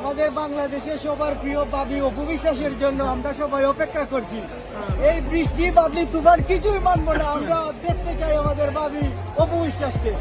আমাদের বাংলাদেশে সবার প্রিয় বাবি অপবিশ্বাসের জন্য আমরা সবাই অপেক্ষা করছি। এই বৃষ্টি বাদলি তুফান কিছুই মানবো না, আমরা দেখতে চাই আমাদের বাবি অপবিশ্বাসকে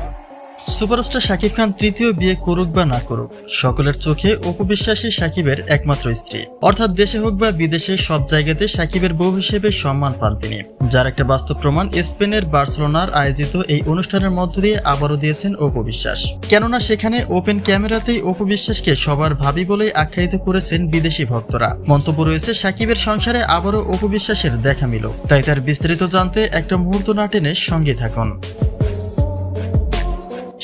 সুপারস্টার শাকিব খান তৃতীয় বিয়ে করুক বা না করুক, সকলের চোখে অপবিশ্বাসী সাকিবের একমাত্র স্ত্রী। অর্থাৎ দেশে হোক বা বিদেশে, সব জায়গাতে সাকিবের বউ হিসেবে সম্মান পান তিনি। যার একটা বাস্তব প্রমাণ স্পেনের বার্সেলোনার আয়োজিত এই অনুষ্ঠানের মধ্য দিয়ে আবারও দিয়েছেন অপবিশ্বাস কেননা সেখানে ওপেন ক্যামেরাতেই অপবিশ্বাসকে সবার ভাবি বলেই আখ্যায়িত করেছেন বিদেশি ভক্তরা। মন্তব্য রয়েছে, সাকিবের সংসারে আবারও অপবিশ্বাসের দেখা মিল তাই তার বিস্তারিত জানতে একটা মুহূর্ত না টেনে সঙ্গে থাকুন।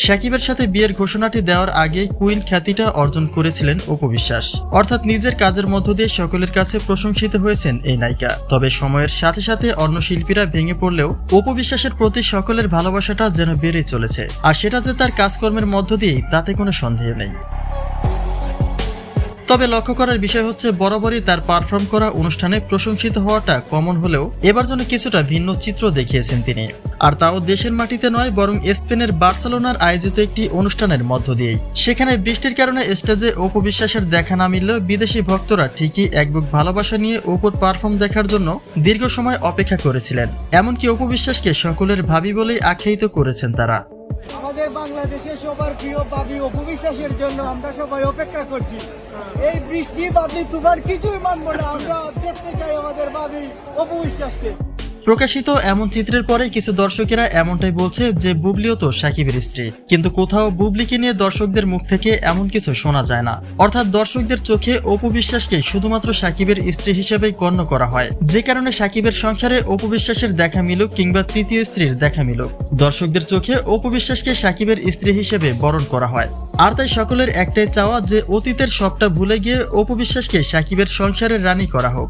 সাকিবের সাথে বিয়ের ঘোষণাটি দেওয়ার আগে কুইন খ্যাতিটা অর্জন করেছিলেন উপবিশ্বাস অর্থাৎ নিজের কাজের মধ্য দিয়ে সকলের কাছে প্রশংসিত হয়েছেন এই নায়িকা। তবে সময়ের সাথে সাথে অন্য শিল্পীরা ভেঙে পড়লেও উপবিশ্বাসের প্রতি সকলের ভালোবাসাটা যেন বেড়ে চলেছে। আর সেটা যে তার কাজকর্মের মধ্য দিয়েই, তাতে কোনো সন্দেহ নেই। তবে লক্ষ্য করার বিষয় হচ্ছে, বরাবরই তার পারফর্ম করা অনুষ্ঠানে প্রশংসিত হওয়াটা কমন হলেও এবার যেন কিছুটা ভিন্ন চিত্র দেখিয়েছেন তিনি। আর তাও দেশের মাটিতে নয়, বরং স্পেনের বার্সেলোনার আয়োজিত একটি অনুষ্ঠানের মধ্য দিয়েই। সেখানে বৃষ্টির কারণে স্টেজে অপবিশ্বাসের দেখা না মিললেও বিদেশি ভক্তরা ঠিকই এক বুক ভালোবাসা নিয়ে ওপর পারফর্ম দেখার জন্য দীর্ঘ সময় অপেক্ষা করেছিলেন। এমনকি অপবিশ্বাসকে সকলের ভাবি বলেই আখ্যায়িত করেছেন তারা। আমাদের বাংলাদেশে সবার প্রিয় বাবি অপবিশ্বাসের জন্য আমরা সবাই অপেক্ষা করছি। এই বৃষ্টি বাদলি তুফান কিছুই মানবো না, আমরা দেখতে চাই আমাদের বাবি অপবিশ্বাসকে। প্রকাশিত এমন চিত্রের পরে কিছু দর্শকেরা এমনটাই বলছে যে বুবলিও তো সাকিবের স্ত্রী। কিন্তু কোথাও বুবলিকে নিয়ে দর্শকদের মুখ থেকে এমন কিছু শোনা যায় না। অর্থাৎ দর্শকদের চোখে অপবিশ্বাসকে শুধুমাত্র সাকিবের স্ত্রী হিসেবেই গণ্য করা হয়। যে কারণে সাকিবের সংসারে অপবিশ্বাসের দেখা মিলুক কিংবা তৃতীয় স্ত্রীর দেখা মিলুক। দর্শকদের চোখে অপবিশ্বাসকে সাকিবের স্ত্রী হিসেবে বরণ করা হয়। আর তাই সকলের একটাই চাওয়া যে অতীতের সবটা ভুলে গিয়ে অপবিশ্বাসকে সাকিবের সংসারের রানী করা হোক।